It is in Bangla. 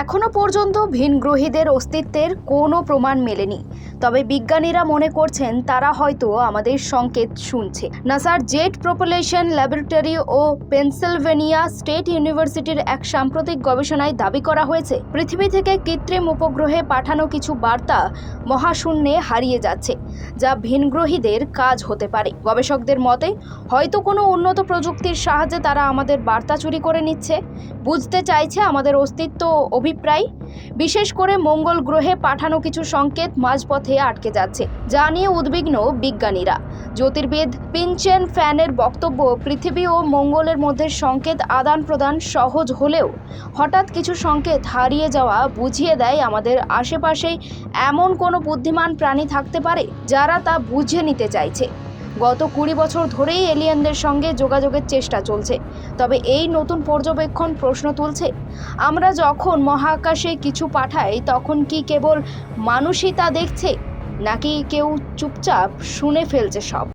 এখনও পর্যন্ত ভিনগ্রহীদের অস্তিত্বের কোনো প্রমাণ মেলেনি। তবে বিজ্ঞানীরা মনে করছেন তারা হয়তো আমাদের সংকেত শুনছে। নাসার জেট প্রপোলেশন ল্যাবরেটরি ও পেনসিলভেনিয়া স্টেট ইউনিভার্সিটির এক সাম্প্রতিক গবেষণায় দাবি করা হয়েছে, পৃথিবী থেকে কৃত্রিম উপগ্রহে পাঠানো কিছু বার্তা মহাশূন্যে হারিয়ে যাচ্ছে, যা ভিনগ্রহীদের কাজ হতে পারে। গবেষকদের মতে, হয়তো কোনো উন্নত প্রযুক্তির সাহায্যে তারা আমাদের বার্তা চুরি করে নিচ্ছে। বুঝতে চাইছে আমাদের অস্তিত্ব ও অভিপ্রায়। বিশেষ করে মঙ্গল গ্রহে পাঠানো কিছু সংকেত মাঝপথে আটকে যাচ্ছে, যা নিয়ে উদ্বিগ্ন বিজ্ঞানীরা। জ্যোতির্বিদ পিনচেন ফ্যানের বক্তব্য, পৃথিবী ও মঙ্গলের মধ্যে সংকেত আদান প্রদান সহজ হলেও হঠাৎ কিছু সংকেত হারিয়ে যাওয়া বুঝিয়ে দেয় আমাদের আশেপাশেই এমন কোনো বুদ্ধিমান প্রাণী থাকতে পারে যারা তা বুঝে নিতে চাইছে। গত কুড়ি বছর ধরেই এলিয়েনদের সঙ্গে যোগাযোগের চেষ্টা চলছে। তবে এই নতুন পর্যবেক্ষণ প্রশ্ন তুলছে, আমরা যখন মহাকাশে কিছু পাঠাই, তখন কি কেবল মানুষই তা দেখছে, নাকি কেউ চুপচাপ শুনে ফেলছে সব?